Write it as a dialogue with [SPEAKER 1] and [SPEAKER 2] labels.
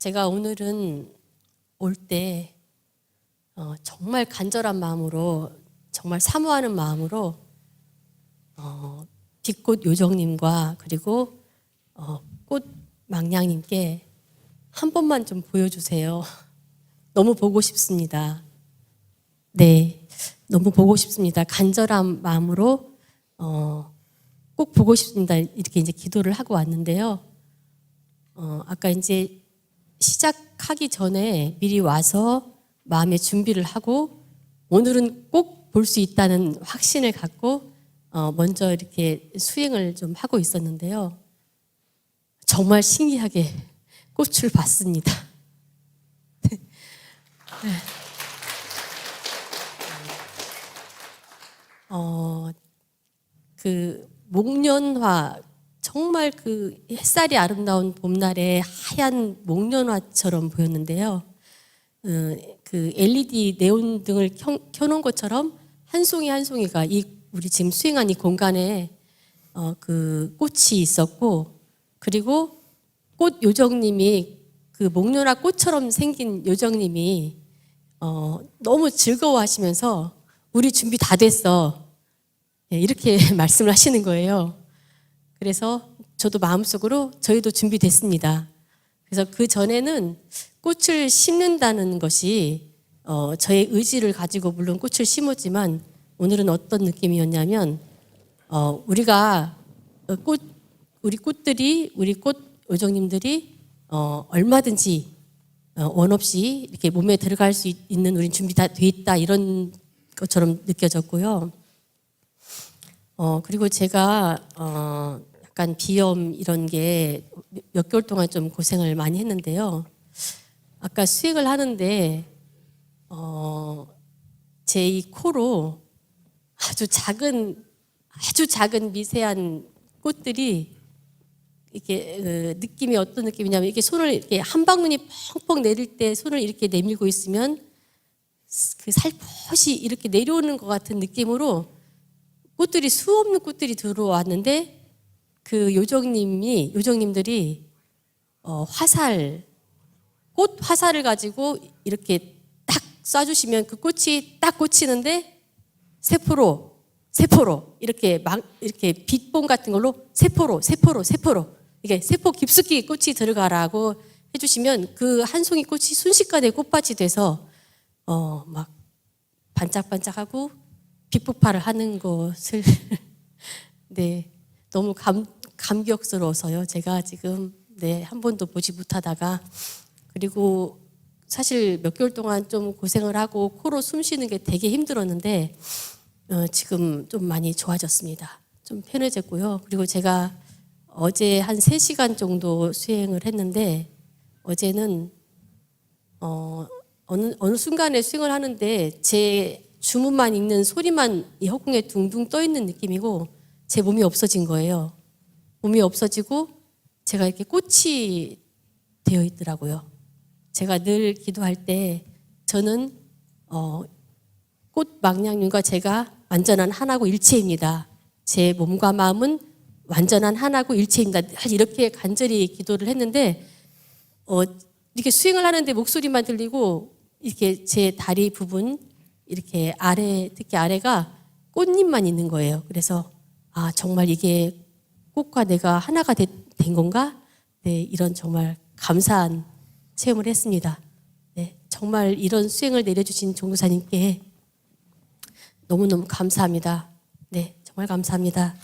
[SPEAKER 1] 제가 오늘은 올때 어, 정말 간절한 마음으로 정말 사모하는 마음으로 어, 빛꽃 요정님과 그리고 어, 꽃 망냥님께 한 번만 좀 보여주세요. 너무 보고 싶습니다. 네, 너무 보고 싶습니다. 간절한 마음으로 어, 꼭 보고 싶습니다. 이렇게 이제 기도를 하고 왔는데요. 어, 아까 이제 시작하기 전에 미리 와서 마음의 준비를 하고 오늘은 꼭 볼 수 있다는 확신을 갖고 어, 먼저 이렇게 수행을 좀 하고 있었는데요. 정말 신기하게 꽃을 봤습니다. 네. 어, 그 목련화 정말 그 햇살이 아름다운 봄날에 하얀 목련화처럼 보였는데요. 어, 그 LED 네온 등을 켜, 켜놓은 것처럼 한 송이 한 송이가 이 우리 지금 수행한 이 공간에 어, 그 꽃이 있었고 그리고 꽃 요정님이 그 목련화 꽃처럼 생긴 요정님이 어, 너무 즐거워하시면서 우리 준비 다 됐어 예, 이렇게 말씀을 하시는 거예요. 그래서 저도 마음속으로 저희도 준비됐습니다. 그래서 그 전에는 꽃을 심는다는 것이 어, 저의 의지를 가지고 물론 꽃을 심었지만 오늘은 어떤 느낌이었냐면 어, 우리가 어, 꽃 우리 꽃들이 우리 꽃 요정님들이 어, 얼마든지 어, 원 없이 이렇게 몸에 들어갈 수 있- 있는 우린 준비 다 돼 있다 이런 것처럼 느껴졌고요. 어, 그리고 제가, 어, 약간 비염 이런 게 몇 개월 동안 좀 고생을 많이 했는데요. 아까 수행을 하는데, 어, 제 이 코로 아주 작은, 아주 작은 미세한 꽃들이 이렇게 그 느낌이 어떤 느낌이냐면 이렇게 손을 이렇게 한 방울이 펑펑 내릴 때 손을 이렇게 내밀고 있으면 그 살포시 이렇게 내려오는 것 같은 느낌으로 꽃들이 수 없는 꽃들이 들어왔는데 그 요정님이 요정님들이 어, 화살 꽃 화살을 가지고 이렇게 딱 쏴주시면 그 꽃이 딱 꽂히는데 세포로 세포로 이렇게 막 이렇게 빛봉 같은 걸로 세포로 세포로 세포로 이게 세포 깊숙이 꽃이 들어가라고 해주시면 그 한 송이 꽃이 순식간에 꽃밭이 돼서 어 막 반짝반짝하고 빛폭발을 하는 것을 네 너무 감 감격스러워서요 제가 지금 네 한 번도 보지 못하다가 그리고 사실 몇 개월 동안 좀 고생을 하고 코로 숨 쉬는 게 되게 힘들었는데 어, 지금 좀 많이 좋아졌습니다. 좀 편해졌고요. 그리고 제가 어제 한 3시간 정도 수행을 했는데 어제는 어, 어느, 어느 순간에 수행을 하는데 제 주문만 읽는 소리만 이 허공에 둥둥 떠 있는 느낌이고 제 몸이 없어진 거예요. 몸이 없어지고 제가 이렇게 꽃이 되어 있더라고요. 제가 늘 기도할 때 저는 어, 꽃 망냥님과 제가 완전한 하나고 일체입니다. 제 몸과 마음은 완전한 하나고 일체입니다. 이렇게 간절히 기도를 했는데 어, 이렇게 수행을 하는데 목소리만 들리고 이렇게 제 다리 부분 이렇게 아래 특히 아래가 꽃잎만 있는 거예요. 그래서 아 정말 이게 꽃과 내가 하나가 되- 된 건가? 네 이런 정말 감사한 체험을 했습니다. 네 정말 이런 수행을 내려주신 종교사님께 너무너무 감사합니다. 네, 정말 감사합니다.